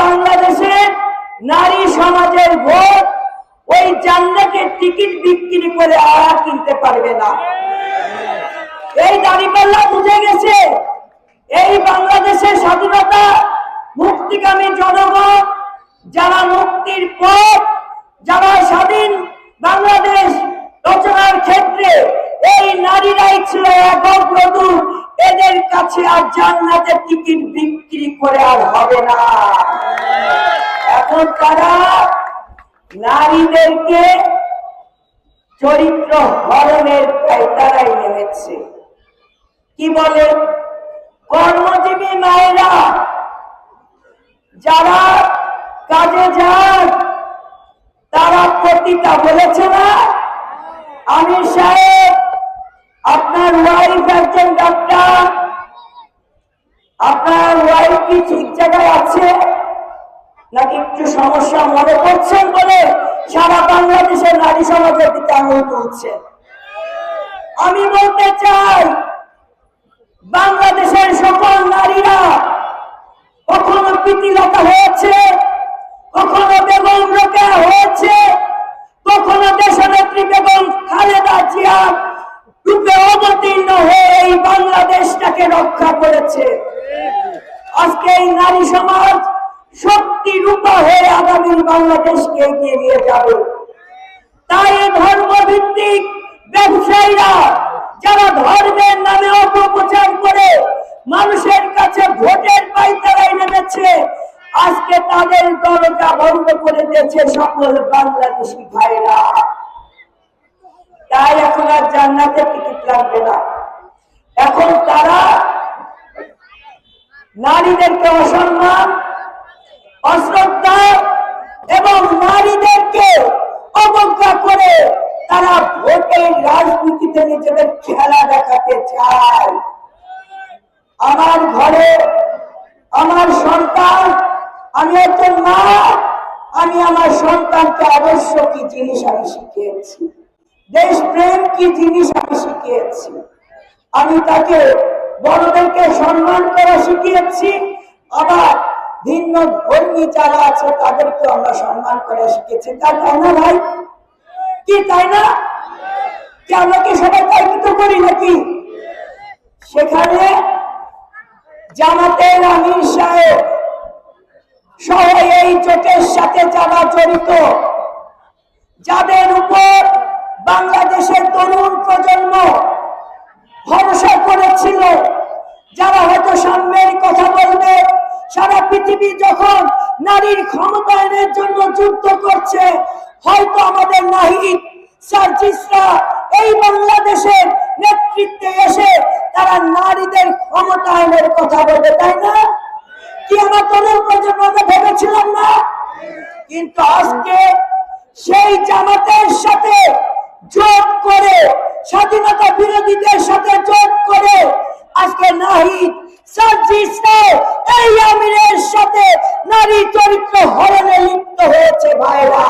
বাংলাদেশের নারী সমাজের ভোট, ওই জান্নাতের টিকিট বিক্রি করে আর কিনতে পারবে না। এই দাঁড়িপাল্লা বুঝে গেছে, এই বাংলাদেশের স্বাধীনতা, মুক্তিকামী জনগণ, যারা মুক্তির পথ, যারা স্বাধীন বাংলাদেশ রচনার ক্ষেত্রে এই নারীরাই ছিল একক বধূ এদের কাছে আর জান্নাতের টিকিট বিক্রি করে আর হবে না। এখন তারা নারীদেরকে চরিত্র হরণের পায়তারাই নেমেছে। কি বলে? কর্মজীবী মায়েরা, যারা কাজে যান, তারা পতিতা বলেছে না? আমির সাহেব কি ঠিক জায়গায় আছে? নাকি একটু সমস্যা মনে করছেন বলে সারা বাংলাদেশের নারী সমাজের দিকে আঙুল তুলছে? আমি বলতে চাই, বাংলাদেশের সকল নারীরা কখনো প্রীতিলতা হয়েছে? কখনো বেগম রোকেয়া হয়েছে? কখনো দেশনেত্রী বেগম খালেদা জিয়া রূপে অবতীর্ণ হয়ে এই বাংলাদেশটাকে রক্ষা করেছে? আজকে এই নারী সমাজ শক্তি রূপা হয়ে আগামী বাংলাদেশকে এগিয়ে নিয়ে যাবে। তাই ধর্ম ভিত্তিক ব্যবসায়ীরা, যারা ধর্মের নামে অপপ্রচার করে মানুষের কাছে ভোটের পাইতারাই নেমেছে, আজকে তাদের দরজা বন্ধ করে দিয়েছে সকল বাংলাদেশি ভাইরা। তাই এখন আর জান্নাতের টিকিট লাগবে না এখন তারা নারীদেরকে অসম্মান, অশ্রদ্ধা এবং নারীদেরকে অবজ্ঞা করে তারা ভোটের রাজনীতিতে নিজেদের খেলা দেখাতে চায়। আমার ঘরে, আমার সন্তান, আমি একজন মা, আমি আমার সন্তানকে আদর্শ কি জিনিস আমি শিখিয়েছি? দেশপ্রেম কি জিনিস আমি শিখিয়েছি? আমি তাকে বড়দেরকে সম্মান করা শিখিয়েছি। আবার ভিন্ন ধর্মী যারা আছে তাদেরকে আমরা সম্মান করা শিখেছি। তাই তাই না ভাই? কি তাই না? কি আমরা কি সবাই তর্কিত করি নাকি? সেখানে জামাতের আমির সাহেব সহ এই জোটের সাথে যারা জড়িত, যাদের উপর বাংলাদেশের তরুণ প্রজন্ম ভরসা করেছিল যারা হয়তো সাম্যের কথা বলবে, সারা পৃথিবী যখন নারীর ক্ষমতায়নের জন্য যুদ্ধ করছে, হয়তো আমাদের নাহিদ এই বাংলাদেশের নেতৃত্বে এসে তারা নারীদের ক্ষমতায়নের কথা বলবে, তাই না? কি আমার তরুণ আমরা ভেবেছিলাম না? কিন্তু আজকে সেই জামাতের সাথে যোগ করে স্বাধীনতা বিরোধীদের সাথে এই আমিরের সাথে নারী চরিত্র হরণে লিপ্ত হয়েছে ভাইরা।